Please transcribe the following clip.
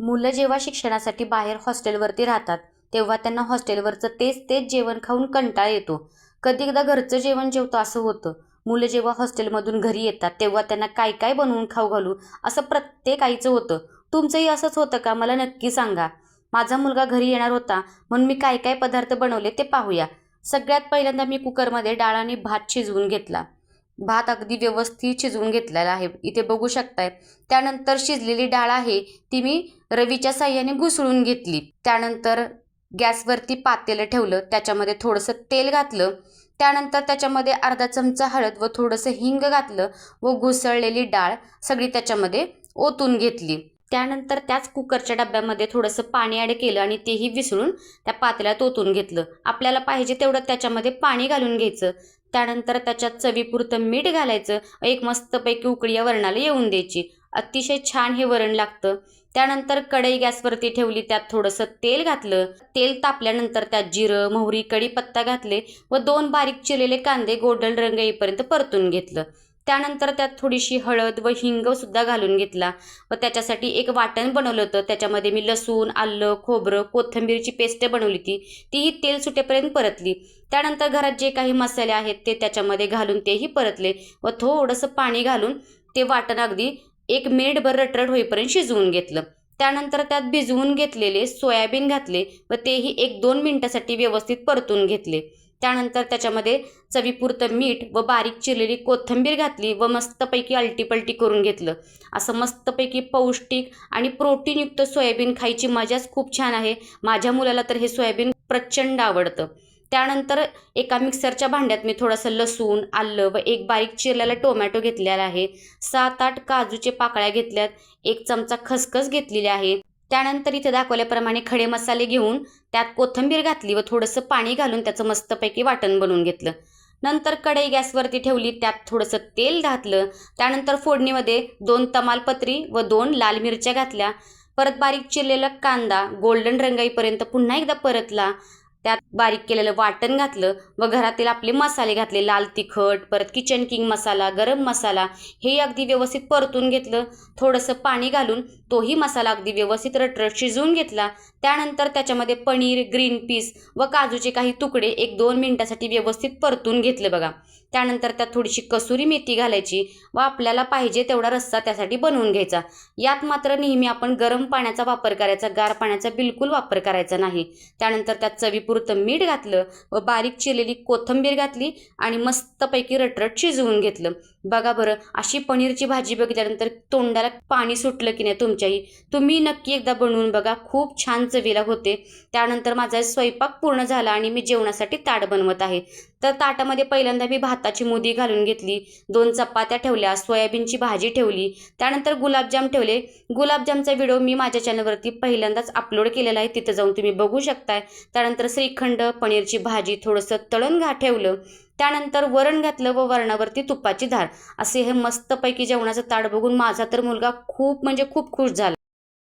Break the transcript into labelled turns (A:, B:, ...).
A: मुलं जेव्हा शिक्षणासाठी बाहेर हॉस्टेलवरती राहतात तेव्हा त्यांना हॉस्टेलवरचं तेच तेच जेवण खाऊन कंटाळा येतो. कधी एकदा घरचं जेवण जेवतो असं होतं. मुलं जेव्हा हॉस्टेलमधून घरी येतात तेव्हा त्यांना काय काय बनवून खाऊ घालू असं प्रत्येक आईचं होतं. तुमचंही असंच होतं का? मला नक्की सांगा. माझा मुलगा घरी येणार होता म्हणून मी काय काय पदार्थ बनवले ते पाहूया. सगळ्यात पहिल्यांदा मी कुकरमध्ये डाळ आणि भात शिजवून घेतला. भात अगदी व्यवस्थित शिजवून घेतलेला आहे. इथे बघू शकताय त्यानंतर शिजलेली डाळ आहे ती मी रवीच्या साह्याने घुसळून घेतली. त्यानंतर गॅसवरती पातेलं ठेवलं त्याच्यामध्ये थोडंसं तेल घातलं. त्यानंतर त्याच्यामध्ये अर्धा चमचा हळद व थोडंसं हिंग घातलं व घुसळलेली डाळ सगळी त्याच्यामध्ये ओतून घेतली. त्यानंतर त्याच कुकरच्या डब्यामध्ये थोडंसं पाणी ॲड केलं आणि तेही विसळून त्या पातेल्यात ओतून घेतलं. आपल्याला पाहिजे तेवढं त्याच्यामध्ये पाणी घालून घ्यायचं. त्यानंतर त्याच्यात चवीपुरतं मीठ घालायचं. एक मस्तपैकी उकळी या वरणाला येऊन द्यायची. अतिशय छान हे वरण लागतं. त्यानंतर कढई गॅसवरती ठेवली त्यात थोडंसं तेल घातलं. तेल तापल्यानंतर त्यात जिरं मोहरी कढीपत्ता घातले व दोन बारीक चिरलेले कांदे गोल्डन रंग येईपर्यंत परतून घेतलं. त्यानंतर त्यात थोडीशी हळद व हिंगसुद्धा घालून घेतला व त्याच्यासाठी एक वाटण बनवलं होतं. त्याच्यामध्ये मी लसूण आलं खोबरं कोथंबीरची पेस्ट बनवली ती तीही तेल सुटेपर्यंत परतली. त्यानंतर घरात जे काही मसाले आहेत ते त्याच्यामध्ये घालून तेही परतले व थोडंसं पाणी घालून ते वाटण अगदी एक मिनिटभर रटरट होईपर्यंत शिजवून घेतलं. त्यानंतर त्यात भिजवून घेतलेले सोयाबीन घातले व तेही एक दोन मिनटासाठी व्यवस्थित परतून घेतले. त्यानंतर त्याच्यामध्ये चवीपुरतं मीठ व बारीक चिरलेली कोथिंबीर घातली व मस्तपैकी अलटीपलटी करून घेतलं. असं मस्तपैकी पौष्टिक आणि प्रोटीनयुक्त सोयाबीन खायची मजाच खूप छान आहे. माझ्या मुलाला तर हे सोयाबीन प्रचंड आवडतं. त्यानंतर एका मिक्सरच्या भांड्यात मी थोडंसं लसूण आलं व एक बारीक चिरलेला टोमॅटो घेतलेला आहे. सात आठ काजूचे पाकळ्या घेतल्यात. एक चमचा खसखस घेतलेली आहे. त्यानंतर इथे दाखवल्याप्रमाणे खडे मसाले घेऊन त्यात कोथिंबीर घातली व थोडंसं पाणी घालून त्याचं मस्तपैकी वाटण बनवून घेतलं. नंतर कढई गॅसवरती ठेवली त्यात थोडंसं तेल घातलं. त्यानंतर फोडणीमध्ये दोन तमालपत्री व दोन लाल मिरच्या घातल्या. परत बारीक चिरलेला कांदा गोल्डन रंगाईपर्यंत पुन्हा एकदा परतला. त्यात बारीक केलेलं वाटण घातलं. व घरातील आपले मसाले घातले लाल तिखट परत किचन किंग मसाला गरम मसाला हे अगदी व्यवस्थित परतून घेतलं. थोडंसं पाणी घालून तोही मसाला अगदी व्यवस्थित रटरट शिजवून घेतला. त्यानंतर त्याच्यामध्ये पनीर ग्रीन पीस व काजूचे काही तुकडे एक दोन मिनटासाठी व्यवस्थित परतून घेतले बघा. त्यानंतर त्यात थोडीशी कसुरी मेथी घालायची व आपल्याला पाहिजे तेवढा रस्सा त्यासाठी बनवून घ्यायचा. यात मात्र नेहमी आपण गरम पाण्याचा वापर करायचा गार पाण्याचा बिलकुल वापर करायचा नाही. त्यानंतर त्यात चवी चवीपुरतं मीठ घातलं व बारीक चिरलेली कोथिंबीर घातली आणि मस्तपैकी रटरट शिजवून घेतलं. बघा बरं अशी पनीरची भाजी बघितल्यानंतर तोंडाला पाणी सुटलं की नाही तुमच्याही? तुम्ही नक्की एकदा बनवून बघा खूप छान चवीला होते. त्यानंतर माझा स्वयंपाक पूर्ण झाला आणि मी जेवणासाठी ताट बनवत आहे. तर ताटामध्ये पहिल्यांदा मी भाताची मुदी घालून घेतली दोन चपात्या ठेवल्या सोयाबीनची भाजी ठेवली त्यानंतर गुलाबजाम ठेवले. गुलाबजामचा व्हिडिओ मी माझ्या चॅनलवरती पहिल्यांदाच अपलोड केलेला आहे तिथं जाऊन तुम्ही बघू शकताय. त्यानंतर श्रीखंड पनीरची भाजी थोडंसं तळण घा ठेवलं. त्यानंतर वरण घातलं व वरणावरती तुपाची धार. असे हे मस्तपैकी जेवणाचं ताट बघून माझा तर मुलगा खूप म्हणजे खूप खुश झाला.